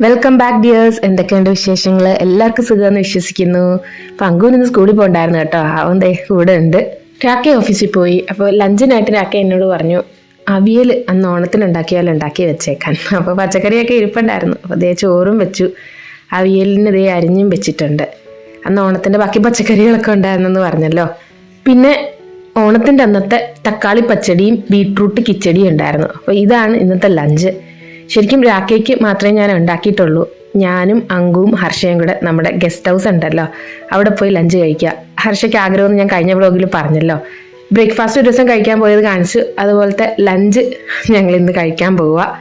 Welcome back dears എന്തൊക്കെയുണ്ട് വിശേഷങ്ങൾ എല്ലാവർക്കും സുഖമെന്ന് വിശ്വസിക്കുന്നു. അപ്പം അങ്കുവിന് ഇന്ന് സ്കൂളിൽ പോകണ്ടായിരുന്നു കേട്ടോ. അവൻ ദേ കൂടെ ഉണ്ട്. രാക്കെ ഓഫീസിൽ പോയി. അപ്പോൾ ലഞ്ചിനായിട്ട് രാക്കെ എന്നോട് പറഞ്ഞു അവിയൽ അന്ന് ഓണത്തിന് ഉണ്ടാക്കിയാൽ ഉണ്ടാക്കി വെച്ചേക്കാൻ. അപ്പോൾ പച്ചക്കറിയൊക്കെ ഇരിപ്പുണ്ടായിരുന്നു. അപ്പോൾ ദേ ചോറും വെച്ചു. അവിയലിന് ദേ അരിഞ്ഞും വെച്ചിട്ടുണ്ട്. അന്ന് ഓണത്തിന്റെ ബാക്കി പച്ചക്കറികളൊക്കെ ഉണ്ടായിരുന്നെന്ന് പറഞ്ഞല്ലോ. പിന്നെ ഓണത്തിന്റെ അന്നത്തെ തക്കാളി പച്ചടിയും ബീട്രൂട്ട് കിച്ചടിയും ഉണ്ടായിരുന്നു. അപ്പോൾ ഇതാണ് ഇന്നത്തെ ലഞ്ച് ശരിക്കും രാക്കേക്ക് മാത്രമേ ഞാൻ ഉണ്ടാക്കിയിട്ടുള്ളൂ. ഞാനും അങ്കുവും ഹർഷയും കൂടെ നമ്മുടെ ഗസ്റ്റ് ഹൗസ് ഉണ്ടല്ലോ. അവിടെ പോയി ലഞ്ച് കഴിക്കുക. ഹർഷയ്ക്ക് ആഗ്രഹമെന്ന് ഞാൻ കഴിഞ്ഞ വ്ളോഗിൽ പറഞ്ഞല്ലോ. ബ്രേക്ക്ഫാസ്റ്റ് ഒരു ദിവസം കഴിക്കാൻ പോയത് കാണിച്ചു. അതുപോലത്തെ ലഞ്ച് ഞങ്ങൾ ഇന്ന് കഴിക്കാൻ പോവുക.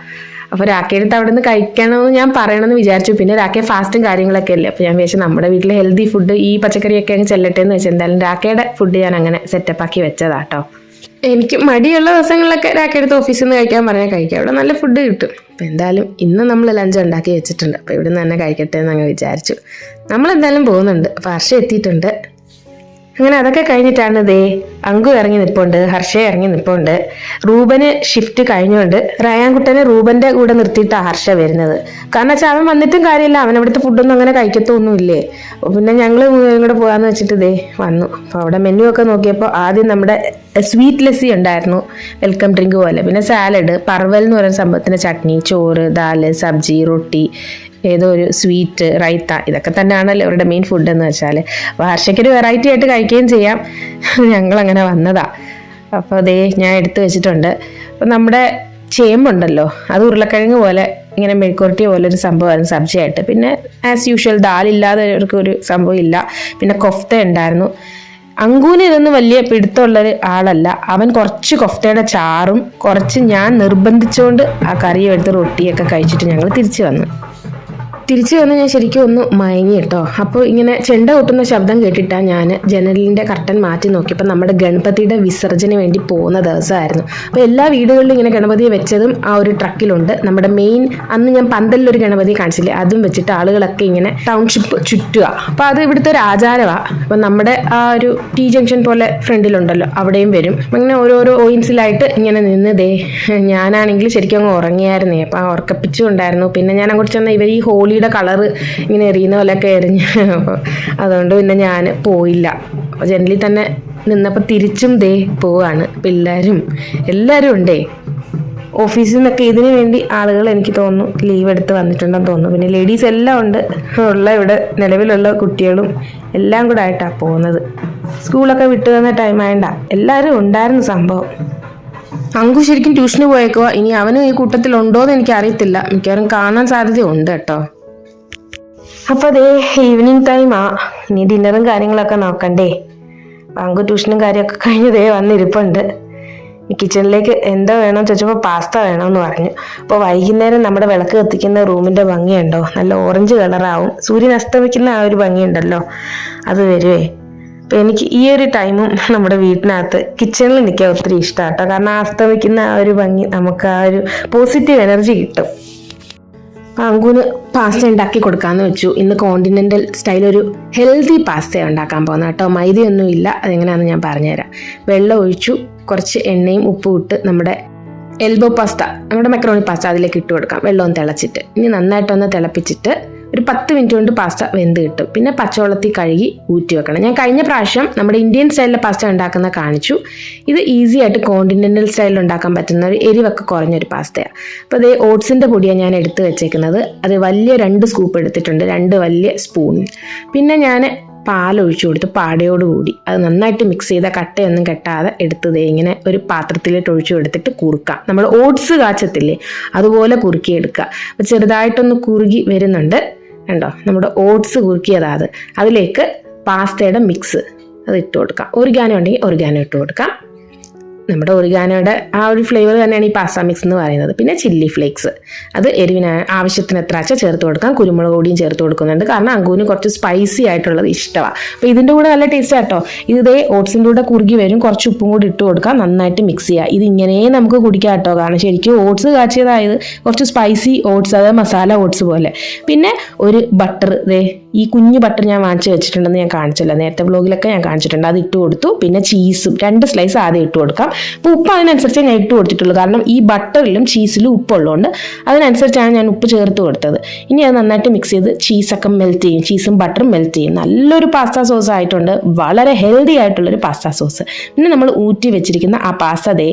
അപ്പോൾ രാക്കേടുത്ത് അവിടെ നിന്ന് കഴിക്കണമെന്ന് ഞാൻ പറയണമെന്ന് വിചാരിച്ചു. പിന്നെ രാക്കേ ഫാസ്റ്റും കാര്യങ്ങളൊക്കെ അല്ലേ? അപ്പോൾ ഞാൻ വിചാരിച്ചു നമ്മുടെ വീട്ടിലെ ഹെൽത്തി ഫുഡ് ഈ പച്ചക്കറിയൊക്കെ അങ്ങ് ചെല്ലട്ടെ എന്ന് വെച്ചാൽ എന്തായാലും രാക്കയുടെ ഫുഡ് ഞാൻ അങ്ങനെ സെറ്റപ്പ് ആക്കി വെച്ചതാട്ടോ. എനിക്ക് മടിയുള്ള ദിവസങ്ങളിലൊക്കെ രാക്കെടുത്ത് ഓഫീസിൽ നിന്ന് കഴിക്കാൻ പറഞ്ഞാൽ കഴിക്കാം. അവിടെ നല്ല ഫുഡ് കിട്ടും. അപ്പം എന്തായാലും ഇന്ന് നമ്മൾ ലഞ്ച് ഉണ്ടാക്കി വെച്ചിട്ടുണ്ട്. അപ്പോൾ ഇവിടെ നിന്ന് തന്നെ കഴിക്കട്ടെ എന്ന് അങ്ങ് വിചാരിച്ചു. നമ്മൾ എന്തായാലും പോകുന്നുണ്ട്. അപ്പോൾ ഹർഷ എത്തിയിട്ടുണ്ട്. അങ്ങനെ അതൊക്കെ കഴിഞ്ഞിട്ടാണ് ദേ അങ്കു ഇറങ്ങി നിൽപ്പുണ്ട് ഹർഷ ഇറങ്ങി നിൽപ്പുണ്ട് റൂബന് ഷിഫ്റ്റ് കഴിഞ്ഞുകൊണ്ട് റയാൻകുട്ടനെ റൂബന്റെ കൂടെ നിർത്തിയിട്ടാണ് ഹർഷ വരുന്നത്. കാരണം വെച്ചാൽ അവൻ വന്നിട്ടും കാര്യമില്ല. അവൻ അവിടുത്തെ ഫുഡൊന്നും അങ്ങനെ കഴിക്കത്തൊന്നുമില്ലേ? അപ്പോൾ പിന്നെ ഞങ്ങൾ ഇങ്ങോട്ട് പോകാന്ന് വെച്ചിട്ട് ഇതേ വന്നു. അപ്പോൾ അവിടെ മെനു ഒക്കെ നോക്കിയപ്പോൾ ആദ്യം നമ്മുടെ സ്വീറ്റ് ലസ്സി ഉണ്ടായിരുന്നു. വെൽക്കം ഡ്രിങ്ക് പോലെ. പിന്നെ സാലഡ് പർവൽ എന്ന് പറയുന്ന സംഭവത്തിന് ചട്നി ചോറ് ദാൽ സബ്ജി റൊട്ടി ഏതോ ഒരു സ്വീറ്റ് റൈത്ത ഇതൊക്കെ തന്നെയാണല്ലോ അവരുടെ മെയിൻ ഫുഡ് എന്ന് വെച്ചാൽ അപ്പോൾ വെറൈറ്റി ആയിട്ട് കഴിക്കുകയും ചെയ്യാം. ഞങ്ങളങ്ങനെ വന്നതാ. അപ്പോൾ അതേ ഞാൻ എടുത്തു വെച്ചിട്ടുണ്ട്. അപ്പോൾ നമ്മുടെ ചേമ്പുണ്ടല്ലോ അത് ഉരുളക്കിഴങ്ങ് പോലെ ഇങ്ങനെ മെഴുക്കുരട്ടി പോലെ ഒരു സംഭവമായിരുന്നു സബ്ജിയായിട്ട്. പിന്നെ ആസ് യൂഷ്വൽ ദാലില്ലാതെ ഒരു സംഭവം ഇല്ല. പിന്നെ കൊഫ്ത ഉണ്ടായിരുന്നു. അങ്കൂന് ഇതൊന്നും വലിയ പിടുത്തമുള്ളൊരു ആളല്ല. അവൻ കുറച്ച് കൊഫ്തയുടെ ചാറും കുറച്ച് ഞാൻ നിർബന്ധിച്ചുകൊണ്ട് ആ കറിയും എടുത്ത് റൊട്ടിയൊക്കെ കഴിച്ചിട്ട് ഞങ്ങൾ തിരിച്ചു വന്നു. തിരിച്ചു വന്ന് ഞാൻ ശരിക്കും ഒന്ന് മയങ്ങി കേട്ടോ. അപ്പോൾ ഇങ്ങനെ ചെണ്ട കൊട്ടുന്ന ശബ്ദം കേട്ടിട്ടാണ് ഞാൻ ജനലിന്റെ കർട്ടൻ മാറ്റി നോക്കിയപ്പോൾ നമ്മുടെ ഗണപതിയുടെ വിസർജന വേണ്ടി പോകുന്ന ദിവസമായിരുന്നു. അപ്പോൾ എല്ലാ വീടുകളിലും ഇങ്ങനെ ഗണപതിയെ വെച്ചതും ആ ഒരു ട്രക്കിലുണ്ട്. നമ്മുടെ മെയിൻ അന്ന് ഞാൻ പന്തലിലൊരു ഗണപതി കാണിച്ചില്ലേ? അതും വെച്ചിട്ട് ആളുകളൊക്കെ ഇങ്ങനെ ടൗൺഷിപ്പ് ചുറ്റുക. അപ്പോൾ അത് ഇവിടുത്തെ ഒരു ആചാരമാണ് അപ്പോൾ നമ്മുടെ ആ ഒരു ടി ജംഗ്ഷൻ പോലെ ഫ്രണ്ടിലുണ്ടല്ലോ അവിടെയും വരും. അങ്ങനെ ഓരോരോ ഓയിൻസിലായിട്ട് ഇങ്ങനെ നിന്ന് ദേ ഞാനാണെങ്കിൽ ശരിക്കും അങ്ങ് ഉറങ്ങിയായിരുന്നേ. അപ്പോൾ ആ പിന്നെ ഞാൻ അങ്ങോട്ട് ചെന്ന ഇവർ ഈ ഹോളിയുടെ കളറ് ഇങ്ങനെ എറിയുന്ന പോലെയൊക്കെ എറിഞ്ഞ്. അപ്പോൾ അതുകൊണ്ട് പിന്നെ ഞാൻ പോയില്ല. ജനലിൽ തന്നെ നിന്നപ്പോൾ തിരിച്ചും ദേ പോവാണ്. പിള്ളേരും എല്ലാവരും ഉണ്ടേ. ഓഫീസിൽ നിന്നൊക്കെ ഇതിന് വേണ്ടി ആളുകൾ എനിക്ക് തോന്നുന്നു ലീവ് എടുത്ത് വന്നിട്ടുണ്ടെന്ന് തോന്നുന്നു. പിന്നെ ലേഡീസ് എല്ലാം ഉണ്ട്. ഉള്ള ഇവിടെ നിലവിലുള്ള കുട്ടികളും എല്ലാം കൂടെ ആയിട്ടാണ് പോകുന്നത്. സ്കൂളൊക്കെ വിട്ടു തന്ന ടൈം ആയണ്ട. എല്ലാവരും ഉണ്ടായിരുന്നു സംഭവം. അങ്കു ശരിക്കും ട്യൂഷന് പോയേക്കുക ഇനി അവനും ഈ കൂട്ടത്തിൽ എന്ന് എനിക്ക് അറിയത്തില്ല മിക്കവാറും കാണാൻ സാധ്യതയുണ്ട് കേട്ടോ. അപ്പോൾ അതേ ഈവനിങ് ടൈമാ ഇനി ഡിന്നറും കാര്യങ്ങളൊക്കെ നോക്കണ്ടേ. ബാങ്ക് ട്യൂഷനും കാര്യമൊക്കെ കഴിഞ്ഞതേ വന്നിരിപ്പുണ്ട്. ഈ കിച്ചണിലേക്ക് എന്താ വേണമെന്ന് ചോദിച്ചപ്പോൾ പാസ്ത വേണമെന്ന് പറഞ്ഞു. അപ്പോൾ വൈകുന്നേരം നമ്മുടെ വിളക്ക് കത്തിക്കുന്ന റൂമിന്റെ ഭംഗിയുണ്ടോ നല്ല ഓറഞ്ച് കളറാവും സൂര്യൻ അസ്തമിക്കുന്ന ആ ഒരു ഭംഗിയുണ്ടല്ലോ അത് വരുവേ. അപ്പോൾ എനിക്ക് ഈ ഒരു ടൈമും നമ്മുടെ വീട്ടിനകത്ത് കിച്ചണിൽ നിൽക്കാൻ ഒത്തിരി ഇഷ്ടമാണ് കേട്ടോ കാരണം അസ്തമിക്കുന്ന ആ ഒരു ഭംഗി നമുക്ക് ആ ഒരു പോസിറ്റീവ് എനർജി കിട്ടും. അങ്കുന് പാസ്ത ഉണ്ടാക്കി കൊടുക്കാമെന്ന് വെച്ചു. ഇന്ന് കോണ്ടിനെന്റൽ സ്റ്റൈൽ ഒരു ഹെൽത്തി പാസ്ത ഉണ്ടാക്കാൻ പോകുന്നത് കേട്ടോ. മൈദയൊന്നും ഇല്ല അതെങ്ങനെയാണെന്ന് ഞാൻ പറഞ്ഞുതരാം. വെള്ളം ഒഴിച്ചു കുറച്ച് എണ്ണയും ഉപ്പും ഇട്ട് നമ്മുടെ എൽബോ പാസ്ത നമ്മുടെ മെക്രോണി പാസ്ത അതിലേക്ക് ഇട്ട് കൊടുക്കാം. വെള്ളം ഒന്ന് തിളച്ചിട്ട്. ഇനി നന്നായിട്ടൊന്ന് തിളപ്പിച്ചിട്ട് ഒരു പത്ത് മിനിറ്റ് കൊണ്ട് പാസ്ത വെന്ത് കിട്ടും. പിന്നെ പച്ചവെള്ളത്തിൽ കഴുകി ഊറ്റി വെക്കണം. ഞാൻ കഴിഞ്ഞ പ്രാവശ്യം നമ്മുടെ ഇന്ത്യൻ സ്റ്റൈലിലെ പാസ്ത ഉണ്ടാക്കുന്ന കാണിച്ചു. ഇത് ഈസി ആയിട്ട് കോണ്ടിനെന്റൽ സ്റ്റൈലിൽ ഉണ്ടാക്കാൻ പറ്റുന്ന ഒരു എരിവൊക്കെ കുറഞ്ഞൊരു പാസ്തയാണ് അപ്പോൾ അതേ ഓട്സിന്റെ പൊടിയാണ് ഞാൻ എടുത്ത് വെച്ചേക്കുന്നത്. അത് വലിയ രണ്ട് സ്കൂപ്പ് എടുത്തിട്ടുണ്ട്. രണ്ട് വലിയ സ്പൂൺ പിന്നെ ഞാൻ പാലൊഴിച്ചു കൊടുത്ത് പാടയോടുകൂടി അത് നന്നായിട്ട് മിക്സ് ചെയ്ത കട്ടയൊന്നും കെട്ടാതെ എടുത്തത് ഇങ്ങനെ ഒരു പാത്രത്തിലിട്ട് ഒഴിച്ചു കൊടുത്തിട്ട് കുറുക്കാം. നമ്മൾ ഓട്സ് കാച്ചത്തില്ലേ അതുപോലെ കുറുക്കിയെടുക്കുക അപ്പോൾ ചെറുതായിട്ടൊന്ന് കുറുകി വരുന്നുണ്ട്. കണ്ടോ? നമ്മുടെ ഓട്സ് കുറുക്കിയതാ അത്. അതിലേക്ക് പാസ്തയുടെ മിക്സ് അത് ഇട്ട് കൊടുക്കാം. ഒറിഗാനോ ഉണ്ടെങ്കിൽ ഒറിഗാനോ ഇട്ട് കൊടുക്കാം. നമ്മുടെ ഒറിഗാനോയുടെ ആ ഒരു ഫ്ലേവർ തന്നെയാണ് ഈ പാസ്ത മിക്സ് എന്ന് പറയുന്നത്. പിന്നെ ചില്ലി ഫ്ലേക്സ് അത് എരിവിന് ആവശ്യത്തിന് എത്ര അച്ഛ ചേർത്ത് കൊടുക്കാം? കുരുമുളക് പൊടിയും ചേർത്ത് കൊടുക്കുന്നുണ്ട്. കാരണം അങ്കൂന് കുറച്ച് സ്പൈസി ആയിട്ടുള്ളത് ഇഷ്ടമാണ് അപ്പോൾ ഇതിന്റെ കൂടെ നല്ല ടേസ്റ്റ് ആട്ടോ ഇത് ഇതേ ഓട്സിന്റെ കൂടെ കുറുകി വരും. കുറച്ച് ഉപ്പും കൂടി ഇട്ട് കൊടുക്കാം. നന്നായിട്ട് മിക്സ് ചെയ്യുക ഇത് നമുക്ക് കുടിക്കാം കേട്ടോ കാരണം ശരിക്കും ഓട്സ് കാച്ചിയതായത് കുറച്ച് സ്പൈസി ഓട്സ് അതായത് മസാല ഓട്സ് പോലെ. പിന്നെ ഒരു ബട്ടർ ദേ ഈ കുഞ്ഞു ബട്ടർ ഞാൻ വാങ്ങിച്ച് വെച്ചിട്ടുണ്ടെന്ന് ഞാൻ കാണിച്ചില്ല. നേരത്തെ ബ്ലോഗിലൊക്കെ ഞാൻ കാണിച്ചിട്ടുണ്ട്. അത് ഇട്ട് കൊടുത്തു. പിന്നെ ചീസും രണ്ട് സ്ലൈസ് ആദ്യം ഇട്ട് കൊടുക്കാം. അപ്പോൾ ഉപ്പ് അതിനനുസരിച്ച് ഞാൻ ഇട്ട് കൊടുത്തിട്ടുള്ളൂ. കാരണം ഈ ബട്ടറിലും ചീസിലും ഉപ്പുള്ളതുകൊണ്ട് അതിനനുസരിച്ചാണ് ഞാൻ ഉപ്പ് ചേർത്ത് കൊടുത്തത്. ഇനി അത് നന്നായിട്ട് മിക്സ് ചെയ്ത് ചീസൊക്കെ മെൽറ്റ് ചെയ്യും. ചീസും ബട്ടറും മെൽറ്റ് ചെയ്യും. നല്ലൊരു പാസ്ത സോസ് ആയിട്ടുണ്ട്. വളരെ ഹെൽത്തി ആയിട്ടുള്ളൊരു പാസ്ത സോസ് പിന്നെ നമ്മൾ ഊറ്റി വെച്ചിരിക്കുന്ന ആ പാസ്ത ദേ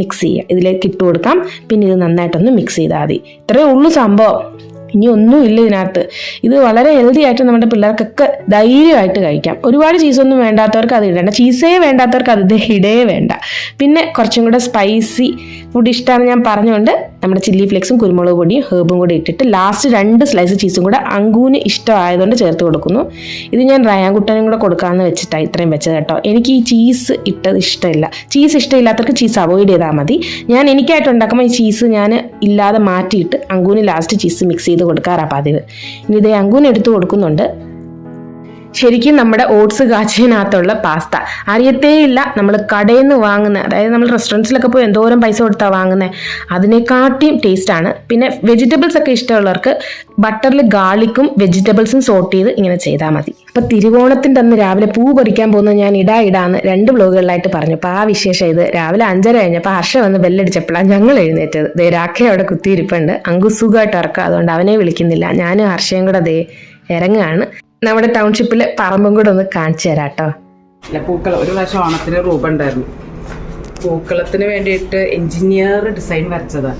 മിക്സ് ചെയ്യുക. ഇതിലേക്ക് ഇട്ട് കൊടുക്കാം. പിന്നെ ഇത് നന്നായിട്ടൊന്ന് മിക്സ് ചെയ്താൽ മതി. ഇത്രയേ ഉള്ളൂ സംഭവം. ഇനി ഒന്നുമില്ല ഇതിനകത്ത്. ഇത് വളരെ ഹെൽത്തി ആയിട്ട് നമ്മുടെ പിള്ളേർക്കൊക്കെ ധൈര്യമായിട്ട് കഴിക്കാം. ഒരുപാട് ചീസൊന്നും വേണ്ടാത്തവർക്ക് അത് ഇടേണ്ട. ചീസേ വേണ്ടാത്തവർക്ക് അത് ഇടേ വേണ്ട. പിന്നെ കുറച്ചും കൂടെ സ്പൈസി ഫുഡ് ഇഷ്ടമാണ് ഞാൻ പറഞ്ഞുകൊണ്ട് നമ്മുടെ ചില്ലി ഫ്ലേക്സും കുരുമുളക് പൊടിയും ഹേബും കൂടി ഇട്ടിട്ട് ലാസ്റ്റ് രണ്ട് സ്ലൈസ് ചീസും കൂടെ അങ്കൂന് ഇഷ്ടമായതുകൊണ്ട് ചേർത്ത് കൊടുക്കുന്നു. ഇത് ഞാൻ റയാൻകുട്ടനും കൂടെ കൊടുക്കാമെന്ന് വെച്ചിട്ടാണ് ഇത്രയും വെച്ചത് കേട്ടോ. എനിക്ക് ഈ ചീസ് ഇട്ടത് ഇഷ്ടമില്ല. ചീസ് ഇഷ്ടമില്ലാത്തവർക്ക് ചീസ് അവോയ്ഡ് ചെയ്താൽ മതി. ഞാൻ എനിക്കായിട്ട് ഉണ്ടാക്കുമ്പോൾ ഈ ചീസ് ഞാൻ ഇല്ലാതെ മാറ്റിയിട്ട് അങ്കൂന് ലാസ്റ്റ് ചീസ് മിക്സ് ചെയ്ത് കൊടുക്കാറാണ് പതിവ്. ഇനി ഇതേ അങ്കൂന് എടുത്ത് കൊടുക്കുന്നുണ്ട്. ശരിക്കും നമ്മുടെ ഓട്സ് കാച്ചിനകത്തുള്ള പാസ്ത. അറിയത്തേയില്ല നമ്മൾ കടയിൽ നിന്ന് വാങ്ങുന്ന അതായത് നമ്മൾ റെസ്റ്റോറന്റ്സിലൊക്കെ പോയി എന്തോരം പൈസ കൊടുത്താൽ വാങ്ങുന്നത് അതിനെക്കാട്ടിയും ടേസ്റ്റാണ് പിന്നെ വെജിറ്റബിൾസ് ഒക്കെ ഇഷ്ടമുള്ളവർക്ക് ബട്ടറിൽ ഗാർലിക്കും വെജിറ്റബിൾസും സോട്ട് ചെയ്ത് ഇങ്ങനെ ചെയ്താൽ മതി. അപ്പോൾ തിരുവോണത്തിന്റെ അന്ന് രാവിലെ പൂ പറിക്കാൻ പോകുന്നത് ഞാൻ ഇടാ ഇടാന്ന് രണ്ട് ബ്ലോഗുകളിലായിട്ട് പറഞ്ഞു. അപ്പോൾ ആ വിശേഷം ഇത് രാവിലെ അഞ്ചര കഴിഞ്ഞപ്പോൾ ഹർഷ വന്ന് ബെല്ലടിച്ചപ്പോഴാണ് ഞങ്ങൾ എഴുന്നേറ്റത്. ദേ രാഖ അവിടെ കുത്തിയിരിപ്പുണ്ട്. അങ്കു സുഖമായിട്ട് ഇറക്കുക അതുകൊണ്ട് അവനെ വിളിക്കുന്നില്ല. ഞാനും ഹർഷയും കൂടെ ദേ ഇറങ്ങുകയാണ്. നമ്മുടെ ടൗൺഷിപ്പിലെ പറമ്പും കൂടെ ഒന്ന് കാണിച്ചു തരാം കേട്ടോ പൂക്കൾ ഒരു പ്രാവശ്യം ഓണത്തിന് രൂപ ഉണ്ടായിരുന്നു. പൂക്കളത്തിന് വേണ്ടിയിട്ട് എഞ്ചിനീയർ ഡിസൈൻ വരച്ചതാ.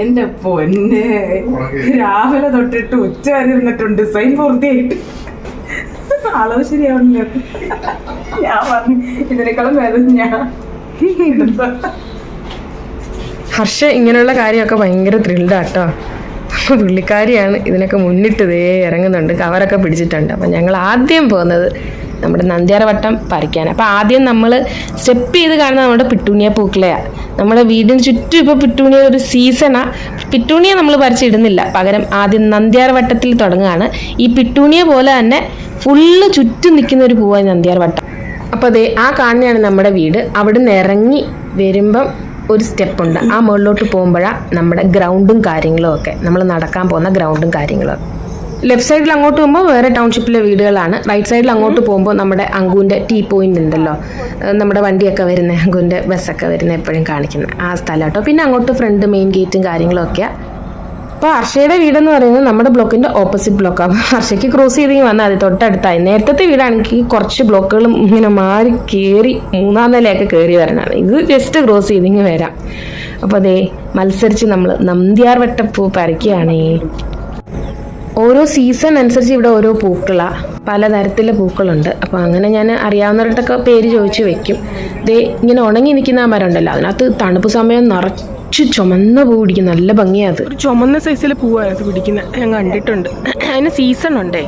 എന്റെ പൊന്നെ രാവിലെ തൊട്ടിട്ട് ഉച്ച വരെ ഇരുന്നിട്ടുണ്ട് ഡിസൈൻ പൂർത്തിയായിട്ട്. അളവ് ശരിയാവണില്ല. ഞാൻ പറഞ്ഞു ഇതിനേക്കാളും വേദന ഞാൻ. ഹർഷ ഇങ്ങനെയുള്ള കാര്യമൊക്കെ ഭയങ്കര ത്രില്ഡാട്ടോ പുള്ളിക്കാരിയാണ്. ഇതിനൊക്കെ മുന്നിട്ട് ദേ ഇറങ്ങുന്നുണ്ട്. കവറൊക്കെ പിടിച്ചിട്ടുണ്ട്. അപ്പം ഞങ്ങൾ ആദ്യം പോകുന്നത് നമ്മുടെ നന്ദ്യാർവട്ടം പറിക്കാൻ അപ്പം ആദ്യം നമ്മൾ സ്റ്റെപ്പ് ചെയ്ത് കാണുന്നത് നമ്മുടെ പിട്ടൂണിയ പൂക്കളെയാണ് നമ്മുടെ വീടിന് ചുറ്റും ഇപ്പോൾ പിട്ടൂണിയ ഒരു സീസണാണ് പിട്ടൂണിയ നമ്മൾ പറിച്ചിടുന്നില്ല. പകരം ആദ്യം നന്ദ്യാർവട്ടത്തിൽ തുടങ്ങുകയാണ്. ഈ പിട്ടൂണിയ പോലെ തന്നെ ഫുള്ള് ചുറ്റും നിൽക്കുന്ന ഒരു പൂവാണ് നന്ദ്യാർവട്ടം അപ്പോൾ അതെ ആ കാണുന്നതാണ് നമ്മുടെ വീട്. അവിടുന്ന് ഇറങ്ങി വരുമ്പം ഒരു സ്റ്റെപ്പുണ്ട് ആ മുകളിലോട്ട് പോകുമ്പോഴാണ് നമ്മുടെ ഗ്രൗണ്ടും കാര്യങ്ങളും ഒക്കെ. നമ്മൾ നടക്കാൻ പോകുന്ന ഗ്രൗണ്ടും കാര്യങ്ങളും. ലെഫ്റ്റ് സൈഡിൽ അങ്ങോട്ട് പോകുമ്പോൾ വേറെ ടൗൺഷിപ്പിലെ വീടുകളാണ്. റൈറ്റ് സൈഡിൽ അങ്ങോട്ട് പോകുമ്പോൾ നമ്മുടെ അങ്കുവിന്റെ ടീ പോയിന്റ് ഉണ്ടല്ലോ. നമ്മുടെ വണ്ടിയൊക്കെ വരുന്ന അങ്കുവിന്റെ ബസ്സൊക്കെ വരുന്ന എപ്പോഴും കാണിക്കുന്ന ആ സ്ഥലം കേട്ടോ പിന്നെ അങ്ങോട്ട് ഫ്രണ്ട് മെയിൻ ഗേറ്റും കാര്യങ്ങളും ഒക്കെയാണ് അപ്പോൾ ഹർഷയുടെ വീടെന്ന് പറയുന്നത് നമ്മുടെ ബ്ലോക്കിന്റെ ഓപ്പോസിറ്റ് ബ്ലോക്കാണ് ഹർഷയ്ക്ക് ക്രോസ് ചെയ്തെങ്കിൽ വന്നാൽ അത് തൊട്ടടുത്തായി. നേരത്തെ വീടാണെങ്കിൽ കുറച്ച് ബ്ലോക്കുകൾ ഇങ്ങനെ മാറി കയറി മൂന്നാം നിലയൊക്കെ കയറി വരണതാണ്. ഇത് ജസ്റ്റ് ക്രോസ് ചെയ്തെങ്കിൽ വരാം. അപ്പോൾ അതേ മത്സരിച്ച് നമ്മൾ നന്ദ്യാർവട്ടപ്പൂ പറിക്കുകയാണേ. ഓരോ സീസൺ അനുസരിച്ച് ഇവിടെ ഓരോ പൂക്കളാണ് പലതരത്തിലെ പൂക്കളുണ്ട്. അപ്പോൾ അങ്ങനെ ഞാൻ അറിയാവുന്നവരുടെ പേര് ചോദിച്ച് വെക്കും. ദേ ഇങ്ങനെ ഉണങ്ങി നിൽക്കുന്ന ആ മരം ഉണ്ടല്ലോ അതിനകത്ത് തണുപ്പ് സമയം നിറച്ച് ചുമന്ന പൂ പിടിക്കും. നല്ല ഭംഗിയാണ് അത്. ഒരു ചുമന്ന സൈസിലെ പൂവാണ് അത് പിടിക്കുന്നത് ഞാൻ കണ്ടിട്ടുണ്ട്. അതിന് സീസൺ ഉണ്ടേ.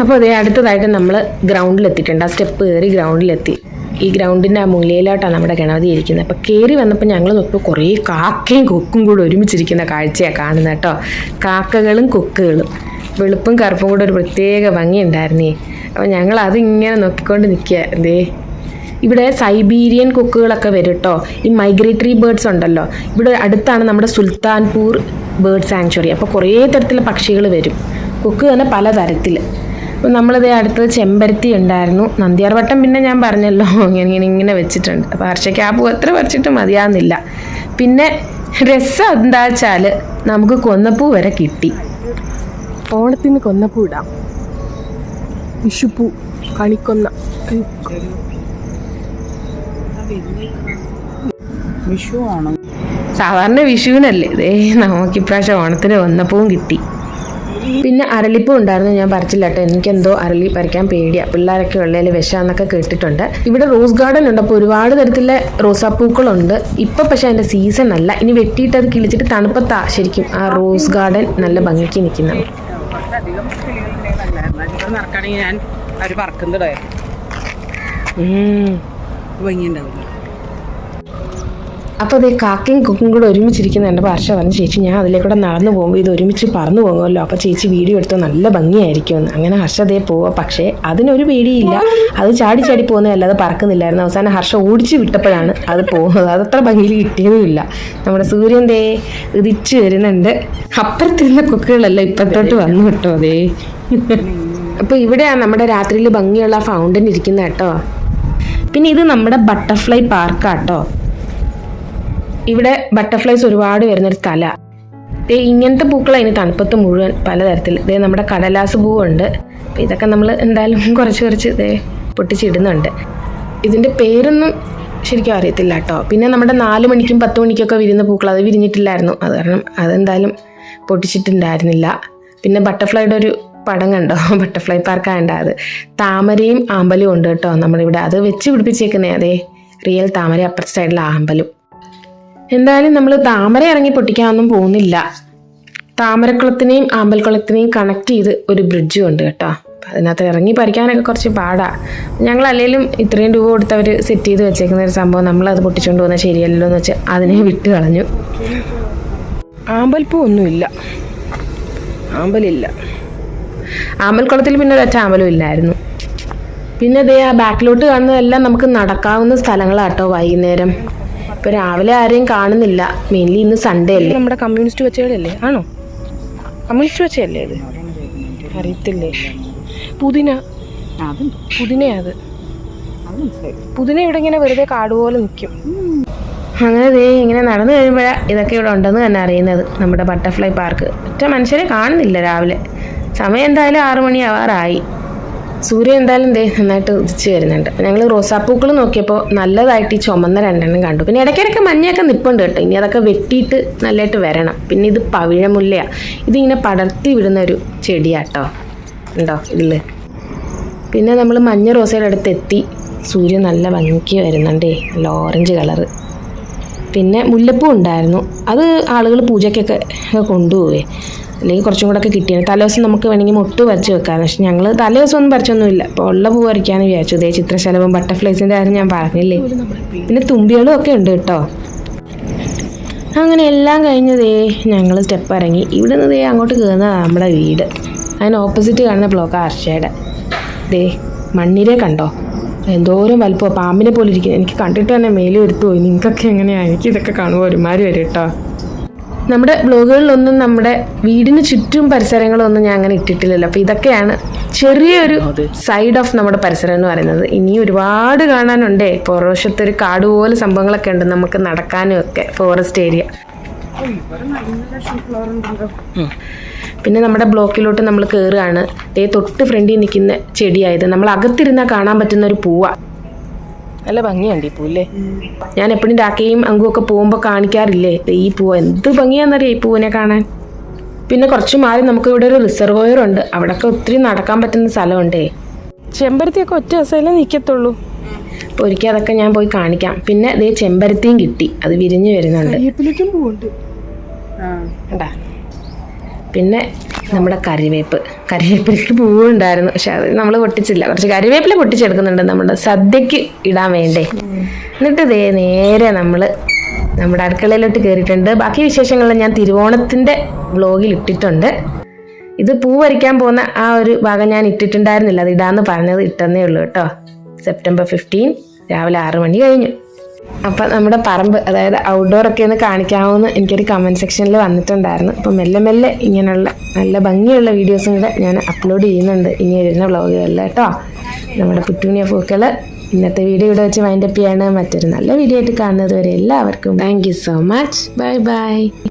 അപ്പോൾ അതേ അടുത്തതായിട്ട് നമ്മൾ ഗ്രൗണ്ടിലെത്തിയിട്ടുണ്ട് ആ സ്റ്റെപ്പ് കയറി ഗ്രൗണ്ടിലെത്തി ഈ ഗ്രൗണ്ടിന്റെ ആ മൂലയിലോട്ടാണ് നമ്മുടെ ഗണപതി ഇരിക്കുന്നത്. അപ്പോൾ കയറി വന്നപ്പോൾ ഞങ്ങൾ നോക്കിയപ്പോൾ കുറേ കാക്കയും കൊക്കും കൂടെ ഒരുമിച്ചിരിക്കുന്ന കാഴ്ചയാണ് കാണുന്നത് കേട്ടോ. കാക്കകളും കൊക്കുകളും. വെളുപ്പും കറുപ്പും കൂടെ ഒരു പ്രത്യേക ഭംഗിയുണ്ടായിരുന്നേ അപ്പോൾ ഞങ്ങൾ അതിങ്ങനെ നോക്കിക്കൊണ്ട് നിൽക്കുക ദേ ഇവിടെ സൈബീരിയൻ കൊക്കുകളൊക്കെ വരും കേട്ടോ ഈ മൈഗ്രേറ്ററി ബേർഡ്സ് ഉണ്ടല്ലോ. ഇവിടെ അടുത്താണ് നമ്മുടെ സുൽത്താൻപൂർ ബേർഡ് സാങ്ച്വറി. അപ്പോൾ കുറേ തരത്തിലുള്ള പക്ഷികൾ വരും. കൊക്ക് തന്നെ പല തരത്തിൽ അപ്പോൾ നമ്മളിത് അടുത്തത് ചെമ്പരത്തി ഉണ്ടായിരുന്നു. നന്ദിയാർവട്ടം പിന്നെ ഞാൻ പറഞ്ഞല്ലോ ഇങ്ങനെ ഇങ്ങനെ ഇങ്ങനെ വെച്ചിട്ടുണ്ട്. അപ്പോൾ വർഷയ്ക്ക് ആ എത്ര പറിച്ചിട്ട് മതിയാവുന്നില്ല. പിന്നെ രസം എന്താ വെച്ചാൽ നമുക്ക് കൊന്നപ്പൂ വരെ കിട്ടി. ഓണത്തിന് കൊന്നപ്പൂ ഇടാം. വിഷുപ്പൂ കണിക്കൊന്ന വിഷു ഓണം സാധാരണ വിഷുവിനല്ലേ? ഇതേ നമുക്ക് ഇപ്രാവശ്യം ഓണത്തിന് വന്നപ്പവും കിട്ടി. പിന്നെ അരളിപ്പും ഉണ്ടായിരുന്നു ഞാൻ പറിച്ചില്ല കേട്ടോ എനിക്കെന്തോ അരളി പറിക്കാൻ പേടിയാ. പിള്ളേരൊക്കെ ഉള്ളതിൽ വിഷാന്നൊക്കെ കേട്ടിട്ടുണ്ട്. ഇവിടെ റോസ് ഗാർഡൻ ഉണ്ട് അപ്പോൾ ഒരുപാട് തരത്തിലെ റോസാപ്പൂക്കളുണ്ട്. ഇപ്പം പക്ഷേ അതിന്റെ സീസൺ അല്ല. ഇനി വെട്ടിയിട്ട് അത് കിളിച്ചിട്ട് തണുപ്പത്താ ശരിക്കും ആ റോസ് ഗാർഡൻ നല്ല ഭംഗിക്ക് നിൽക്കുന്നത്. ഞാൻ അവർ പറക്കുന്നിടായിരുന്നു ഭംഗിയുണ്ടാവില്ല. അപ്പോൾ അതേ കാക്കയും കുക്കും കൂടെ ഒരുമിച്ചിരിക്കുന്നുണ്ട് ഹർഷ പറഞ്ഞു ചേച്ചി ഞാൻ അതിലേക്കൂടെ നടന്നു പോകുമ്പോൾ ഇത് ഒരുമിച്ച് പറന്നു പോകുമല്ലോ. അപ്പോൾ ചേച്ചി വീഡിയോ എടുത്തോ നല്ല ഭംഗിയായിരിക്കുമെന്ന്. അങ്ങനെ ഹർഷ അതേ പോവുക പക്ഷേ അതിനൊരു പേടിയില്ല. അത് ചാടി ചാടി പോകുന്നതല്ല അത് പറക്കുന്നില്ലായിരുന്നു. അവസാനം ഹർഷ ഓടിച്ച് വിട്ടപ്പോഴാണ് അത് പോകുന്നത്. അതത്ര ഭംഗിയിൽ കിട്ടിയതുമില്ല. നമ്മുടെ സൂര്യന്റെ ഇതിച്ച് വരുന്നുണ്ട്. അപ്പുറത്തിരുന്ന കൊക്കുകളെല്ലാം ഇപ്പത്തോട്ട് വന്നു കേട്ടോ അതേ അപ്പോൾ ഇവിടെയാണ് നമ്മുടെ രാത്രിയിൽ ഭംഗിയുള്ള ഫൗണ്ടൻ ഇരിക്കുന്നത് കേട്ടോ. പിന്നെ ഇത് നമ്മുടെ ബട്ടർഫ്ലൈ പാർക്കാട്ടോ ഇവിടെ ബട്ടർഫ്ലൈസ് ഒരുപാട് വരുന്നൊരു സ്ഥല. ദേ ഇങ്ങനത്തെ പൂക്കൾ അതിന് തണുപ്പത്ത് മുഴുവൻ പലതരത്തിൽ. ദേ നമ്മുടെ കടലാസ് പൂവുണ്ട്. ഇതൊക്കെ നമ്മൾ എന്തായാലും കുറച്ച് കുറച്ച് ദേ പൊട്ടിച്ചിടുന്നുണ്ട്. ഇതിന്റെ പേരൊന്നും ശരിക്കും അറിയത്തില്ല കേട്ടോ. പിന്നെ നമ്മുടെ നാല് മണിക്കും പത്ത് മണിക്കൊക്കെ വിരുന്ന പൂക്കൾ അത് വിരിഞ്ഞിട്ടില്ലായിരുന്നു. അത് കാരണം അതെന്തായാലും പൊട്ടിച്ചിട്ടുണ്ടായിരുന്നില്ല. പിന്നെ ബട്ടർഫ്ലൈയുടെ ഒരു പടം കണ്ടോ? ബട്ടർഫ്ലൈ പാർക്കാണ്ട അത്. താമരയും ആമ്പലും ഉണ്ട് കേട്ടോ നമ്മളിവിടെ. അത് വെച്ച് പിടിപ്പിച്ചേക്കുന്നേ. അതെ റിയൽ താമര അപ്പുറത്തെ സൈഡിൽ ആമ്പലും. എന്തായാലും നമ്മൾ താമര ഇറങ്ങി പൊട്ടിക്കാനൊന്നും പോകുന്നില്ല. താമരക്കുളത്തിനെയും ആമ്പൽക്കുളത്തിനെയും കണക്ട് ചെയ്ത് ഒരു ബ്രിഡ്ജ് ഉണ്ട് കേട്ടോ. അപ്പം അതിനകത്ത് ഇറങ്ങി പറിക്കാനൊക്കെ കുറച്ച് പാടാണ് ഞങ്ങൾ അല്ലെങ്കിലും ഇത്രയും രൂപ കൊടുത്തവർ സെറ്റ് ചെയ്ത് വെച്ചേക്കുന്ന ഒരു സംഭവം നമ്മളത് പൊട്ടിച്ചുകൊണ്ട് പോകുന്നത് ശരിയല്ലല്ലോ എന്ന് വെച്ച് അതിനെ വിട്ട് കളഞ്ഞു. ആമ്പൽപ്പൂ ഒന്നുമില്ല ആമ്പലില്ല. ആമ്പൽക്കുളത്തിൽ പിന്നെ ഒരൊറ്റ ആമ്പലും ഇല്ലായിരുന്നു. പിന്നെ അതേ ആ ബാക്കിലോട്ട് കാണുന്നതെല്ലാം നമുക്ക് നടക്കാവുന്ന സ്ഥലങ്ങളാട്ടോ വൈകുന്നേരം. ഇപ്പൊ രാവിലെ ആരെയും കാണുന്നില്ല. മെയിൻലി ഇന്ന് സൺഡേ അല്ലേ? നമ്മുടെ കമ്മ്യൂണിസ്റ്റ് വെച്ചതല്ലേ ആണോ? കമ്മ്യൂണിസ്റ്റ് വെച്ചല്ലേ അത് അറിയത്തില്ലേ? പുതിന. പുതിനയാ അത്. പുതിന ഇവിടെ ഇങ്ങനെ വെറുതെ കാട് പോലെ നിൽക്കും അങ്ങനെ ദേ ഇങ്ങനെ നടന്നു കഴിയുമ്പോഴാണ് ഇതൊക്കെ ഇവിടെ ഉണ്ടെന്ന് തന്നെ അറിയുന്നത് നമ്മുടെ ബട്ടർഫ്ലൈ പാർക്ക് ഒറ്റ മനുഷ്യരെ കാണുന്നില്ല രാവിലെ. സമയം എന്തായാലും ആറു മണി ആവാറായി സൂര്യൻ എന്തായാലും ദേ നന്നായിട്ട് ഉദിച്ചു വരുന്നുണ്ട്. ഞങ്ങൾ റോസാപ്പൂക്കൾ നോക്കിയപ്പോൾ നല്ലതായിട്ട് ഈ ചുമന്ന രണ്ടെണ്ണം കണ്ടു. പിന്നെ ഇടയ്ക്കിടയ്ക്ക് മഞ്ഞയൊക്കെ നിൽപ്പുണ്ട് കേട്ടോ. ഇനി അതൊക്കെ വെട്ടിയിട്ട് നല്ലതായിട്ട് വരണം. പിന്നെ ഇത് പവിഴമുല്ലയാണ് ഇതിങ്ങനെ പടർത്തി വിടുന്ന ഒരു ചെടിയാട്ടോ. ഉണ്ടോ ഇതിൽ പിന്നെ നമ്മൾ മഞ്ഞ റോസയുടെ അടുത്ത് എത്തി. സൂര്യൻ നല്ല ഭംഗിക്ക് വരുന്നുണ്ടേ. നല്ല ഓറഞ്ച് കളറ്. പിന്നെ മുല്ലപ്പൂ ഉണ്ടായിരുന്നു. അത് ആളുകൾ പൂജയ്ക്കൊക്കെ കൊണ്ടുപോവേ. അല്ലെങ്കിൽ കുറച്ചും കൂടെ ഒക്കെ കിട്ടിയാണ് തലേദിവസം നമുക്ക് വേണമെങ്കിൽ മുട്ട് പറിച്ച് വെക്കാം. പക്ഷെ ഞങ്ങൾ തലേദിവസം ഒന്നും പറിച്ചൊന്നുമില്ല. അപ്പോൾ ഉള്ള പൂ പറിക്കാമെന്ന് വിചാരിച്ചു. ഇതേ ചിത്രശലഭം ബട്ടർഫ്ലൈസിന്റെ കാര്യം ഞാൻ പറഞ്ഞില്ലേ? പിന്നെ തുമ്പികളും ഒക്കെ ഉണ്ട് കേട്ടോ. അങ്ങനെ എല്ലാം കഴിഞ്ഞതേ ഞങ്ങൾ സ്റ്റെപ്പ് ഇറങ്ങി. ഇവിടെ നിന്ന് ദേ അങ്ങോട്ട് കയറുന്നതാണ് നമ്മുടെ വീട്. അതിന് ഓപ്പോസിറ്റ് കാണുന്ന ബ്ലോക്ക് ആർച്ചയുടെ ദേ മണ്ണിരെ കണ്ടോ? എന്തോരം വലുപ്പമോ പാമ്പിനെ പോലെ ഇരിക്കുന്നു. എനിക്ക് കണ്ടിട്ട് തന്നെ മേലെ എടുത്തു പോയി നിങ്ങൾക്കൊക്കെ എങ്ങനെയാണ് എനിക്ക് ഇതൊക്കെ കാണുമ്പോൾ ഒരുമാതിരി വരും കേട്ടോ. നമ്മുടെ ബ്ലോഗുകളിലൊന്നും നമ്മുടെ വീടിന് ചുറ്റും പരിസരങ്ങളൊന്നും ഞാൻ അങ്ങനെ ഇട്ടിട്ടില്ലല്ലോ. അപ്പോൾ ഇതൊക്കെയാണ് ചെറിയൊരു സൈഡ് ഓഫ് നമ്മുടെ പരിസരം എന്ന് പറയുന്നത്. ഇനി ഒരുപാട് കാണാനുണ്ടേ. പുറവശത്ത് ഒരു കാട് പോലെ സംഭവങ്ങളൊക്കെ ഉണ്ട് നമുക്ക് നടക്കാനും ഒക്കെ ഫോറസ്റ്റ് ഏരിയ പിന്നെ നമ്മുടെ ബ്ലോക്കിലോട്ട് നമ്മൾ കയറുകയാണ് ദേ തൊട്ട് ഫ്രണ്ടിൽ നിൽക്കുന്ന ചെടിയായത് നമ്മൾ അകത്തിരുന്നാൽ കാണാൻ പറ്റുന്ന ഒരു പൂവാ. നല്ല ഭംഗിയുണ്ട് ഈ പൂല്ലേ ഞാൻ എപ്പോഴും രാക്കയും അങ്കും ഒക്കെ പോകുമ്പോൾ കാണിക്കാറില്ലേ? ഈ പൂവ് എന്ത് ഭംഗിയാണെന്നറിയാം ഈ പൂവിനെ കാണാൻ? പിന്നെ കുറച്ച് മാറി നമുക്ക് ഇവിടെ ഒരു റിസർവോയർ ഉണ്ട്. അവിടെയൊക്കെ ഒത്തിരി നടക്കാൻ പറ്റുന്ന സ്ഥലമുണ്ടേ. ചെമ്പരത്തിയൊക്കെ ഒറ്റ ദിവസമല്ലേ നിൽക്കത്തുള്ളൂ അപ്പോൾ ഒരിക്കൽ അതൊക്കെ ഞാൻ പോയി കാണിക്കാം. പിന്നെ ദേ ചെമ്പരത്തിയും കിട്ടി. അത് വിരിഞ്ഞു വരുന്നുണ്ട്. പിന്നെ നമ്മുടെ കറിവേപ്പ്. കറിവേപ്പിലേക്ക് പൂവുണ്ടായിരുന്നു. പക്ഷെ അത് നമ്മൾ പൊട്ടിച്ചില്ല. കുറച്ച് കറിവേപ്പില പൊട്ടിച്ചെടുക്കുന്നുണ്ട് നമ്മുടെ സദ്യക്ക് ഇടാൻ വേണ്ടേ. എന്നിട്ട് ദേ നേരെ നമ്മൾ നമ്മുടെ അടുക്കളയിലോട്ട് കയറിയിട്ടുണ്ട് ബാക്കി വിശേഷങ്ങൾ ഞാൻ തിരുവോണത്തിന്റെ വ്ലോഗിൽ ഇട്ടിട്ടുണ്ട്. ഇത് പൂ വരയ്ക്കാൻ പോകുന്ന ആ ഒരു ഭാഗം ഞാൻ ഇട്ടിട്ടുണ്ടായിരുന്നില്ല. അത് ഇടാന്ന് പറഞ്ഞത് ഇട്ടെന്നേ ഉള്ളൂ കേട്ടോ. സെപ്റ്റംബർ ഫിഫ്റ്റീൻ രാവിലെ ആറ് മണി കഴിഞ്ഞു. അപ്പം നമ്മുടെ പറമ്പ് അതായത് ഔട്ട്ഡോർ ഒക്കെ ഒന്ന് കാണിക്കാമെന്ന് എനിക്കൊരു കമന്റ് സെക്ഷനിൽ വന്നിട്ടുണ്ടായിരുന്നു. അപ്പം മെല്ലെ മെല്ലെ ഇങ്ങനെയുള്ള നല്ല ഭംഗിയുള്ള വീഡിയോസും കൂടെ ഞാൻ അപ്ലോഡ് ചെയ്യുന്നുണ്ട്. ഇനി വരുന്ന വ്ളോഗുകളിൽ കേട്ടോ. നമ്മുടെ പുറ്റൂണിയ പൂക്കൾ ഇന്നത്തെ വീഡിയോ ഇവിടെ വെച്ച് വൈൻഡപ്പ് ചെയ്യാണ്. മറ്റൊരു നല്ല വീഡിയോ ആയിട്ട് കാണുന്നത് വരെ എല്ലാവർക്കും. Thank so much bye bye